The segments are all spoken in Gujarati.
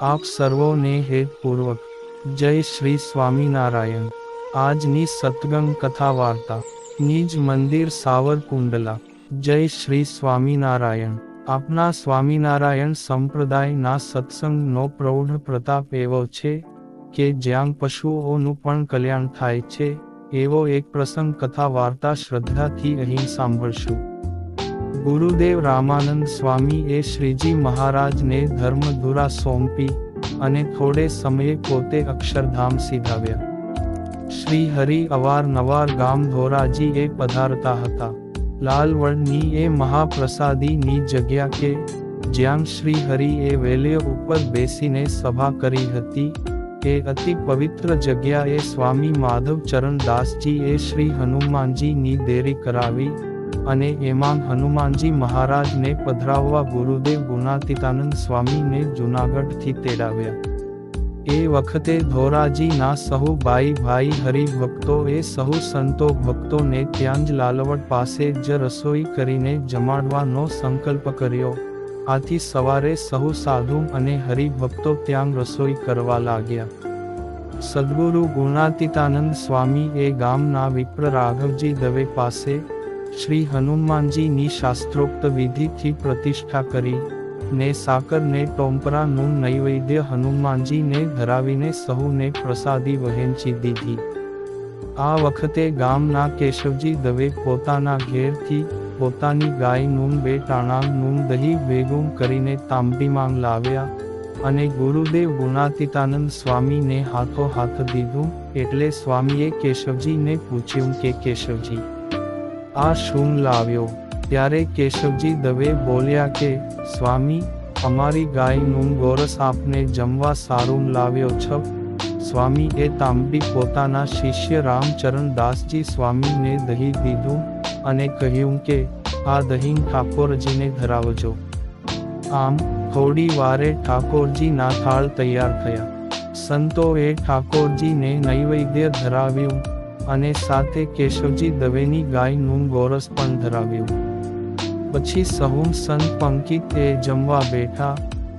આપ સર્વોને હેતપૂર્વક જય શ્રી સ્વામિનારાયણ. આજની સતગંગ કથા વાર્તા નિજ મંદિર સાવરકુંડલા. જય શ્રી સ્વામિનારાયણ. આપના સ્વામિનારાયણ સંપ્રદાયના સત્સંગનો પ્રૌઢ પ્રતાપ એવો છે કે જ્યાં પશુઓનું પણ કલ્યાણ થાય છે, એવો એક પ્રસંગ કથા વાર્તા શ્રદ્ધાથી અહીં સાંભળશું. ગુરુદેવ રામાનંદ સ્વામી એ શ્રીજી મહારાજને ધર્મધુરા સોંપી અને થોડે સમયે પોતે અક્ષરધામ સીધાવ્યા. શ્રી હરિ અવારનવાર ગામ એ પધારતા હતા. લાલવડની એ મહાપ્રસાદીની જગ્યા કે જ્યાં શ્રી હરિ એ વેલ્ય ઉપર બેસીને સભા કરી હતી, એ અતિ પવિત્ર જગ્યાએ સ્વામી માધવ ચરણ એ શ્રી હનુમાનજીની દેરી કરાવી અને એમાં હનુમાનજી મહારાજને પધરાવવા ગુરુદેવ ગુણાતીતાનંદ સ્વામીને જૂનાગઢથી તેડાવ્યા. એ વખતે ધોરાજીના સહુ ભાઈ ભાઈ હરિભક્તો એ સહુ સંતો ભક્તોને ત્યાં જ લાલવડ પાસે જ રસોઈ કરીને જમાડવાનો સંકલ્પ કર્યો. આથી સવારે સહુ સાધુ અને હરિભક્તો ત્યાં રસોઈ કરવા લાગ્યા. સદગુરુ ગુણાતીતાનંદ સ્વામી એ ગામના વિપ્ર રાઘવજી દવે પાસે શ્રી હનુમાનજીની શાસ્ત્રોક્ત વિધિથી પ્રતિષ્ઠા કરી, ને સાકરને ટોમ્પરાનું નૈવેદ્ય હનુમાનજીને ધરાવીને સહુને પ્રસાદી વહેંચી દીધી. આ વખતે ગામના કેશવજી દવે પોતાના ઘેરથી પોતાની ગાયનું બે ટાણાનું દહીં ભેગું કરીને તાંબીમાં લાવ્યા, અને ગુરુદેવ ગુણાતીતાનંદ સ્વામીને હાથો હાથ દીધું, એટલે સ્વામીએ કેશવજીને પૂછ્યું કે કેશવજી આ શું લાવ્યો? ત્યારે કેશવજી દવે બોલ્યા કે, સ્વામી, અમારી ગાયનું ગોરસ આપને જમવા સારું લાવ્યો છ. સ્વામી એ તાંબી પોતાના શિષ્ય રામચરણ દાસજી સ્વામીને દહીં દીધું અને કહ્યું કે, આ દહીં ઠાકોરજીને ધરાવજો. આમ, થોડી વારે ઠાકોરજીના થાળ તૈયાર થયા. સંતોએ ઠાકોરજીને નૈવેદ્ય ધરાવ્યું. અને સાથે કેશવજી દવેની ગાયનું ગોરસ પણ ધરાવ્યું. પછી સહુમ સંત પંકિત એ જમવા બેઠા,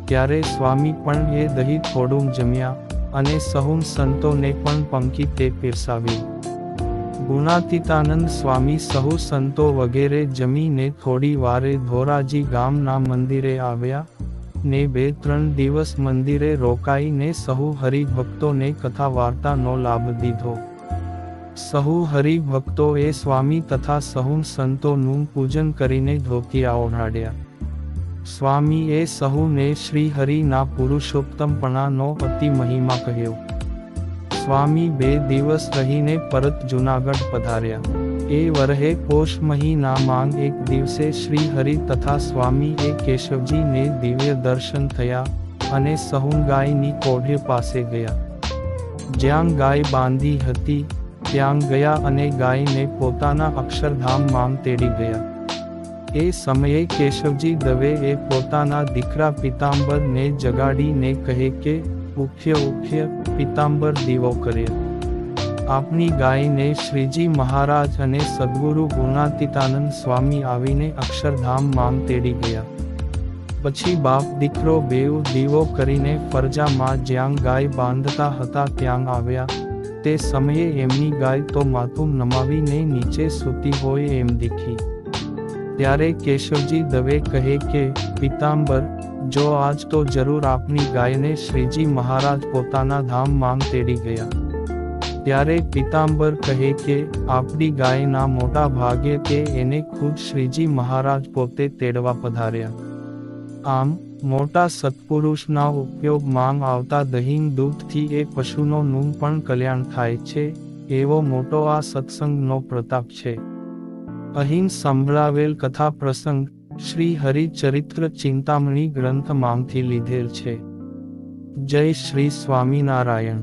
ત્યારે સ્વામી પણ એ દહીં થોડું જમ્યા, અને સહુમ સંતોને પણ પંકિતે પીરસાવ્યું. ગુણાતીતાનંદ સ્વામી સહુ સંતો વગેરે જમીને થોડી વારે ધોરાજી ગામના મંદિરે આવ્યા, ને બે ત્રણ દિવસ મંદિરે રોકાઈને સહુ હરિભક્તોને કથા વાર્તાનો લાભ દીધો. સહુ હરિભક્તો એ સ્વામી તથા સહુ સંતોનું પૂજન કરીને ધોતિયા ઓઢાડ્યા સ્વામી એ સહુને શ્રી હરિના પુરુષોત્તમપણાનો અતિ મહિમા કહ્યો. સ્વામી બે દિવસ રહીને પરત જૂનાગઢ પધાર્યા. એ વરહે પોષ મહિના માંગ એક દિવસે શ્રી હરિ તથા સ્વામી એ કેશવજીને દિવ્ય દર્શન થયા અને સહુન ગાયની કોઢે પાસે ગયા. જ્યાં ગાય બાંધી હતી ત્યાં ગયા અને ગાયને પોતાના અક્ષરધામ માંગ તેડી ગયા. એ સમયે કેશવજી દવે એ પોતાના દીકરા પિતાંબરને જગાડીને કહે કે, ઉઠ્ય ઉઠ્ય, પિતાંબર દીવો કરે. આપની ગાયને શ્રીજી મહારાજ અને સદગુરુ ગુણાતીતાનંદ સ્વામી આવીને અક્ષરધામમાં તેડી ગયા. પછી બાપ દીકરો બેઉ દીવો કરીને ફરજામાં જ્યાં ગાય બાંધતા હતા ત્યાં આવ્યા. તે સમયે એમની ગાય તો માથું નમાવીને નીચે સૂતી હોય એમ દીખી. ત્યારે કેશવજી દવે કહે કે, પિતાંબર, જો આજ તો જરૂર આપની ગાયને શ્રીજી મહારાજ પોતાના ધામ માંગ તેડી ગયા. ત્યારે પિતાંબર કહે કે આપણી ગાયના મોટા ભાગે તે એને ખુદ શ્રીજી મહારાજ પોતે તેડવા પધાર્યા. આમ મોટા સત્પુરુષના ઉપયોગ માંગ આવતા દહીં દૂધથી એ પશુનોનું પણ કલ્યાણ થાય છે, એવો મોટો આ સત્સંગનો પ્રતાપ છે. અહીં સંભળાવેલ કથા પ્રસંગ શ્રી હરિચરિત્ર ચિંતામણી ગ્રંથમાંથી લીધેલ છે. જય શ્રી સ્વામિનારાયણ.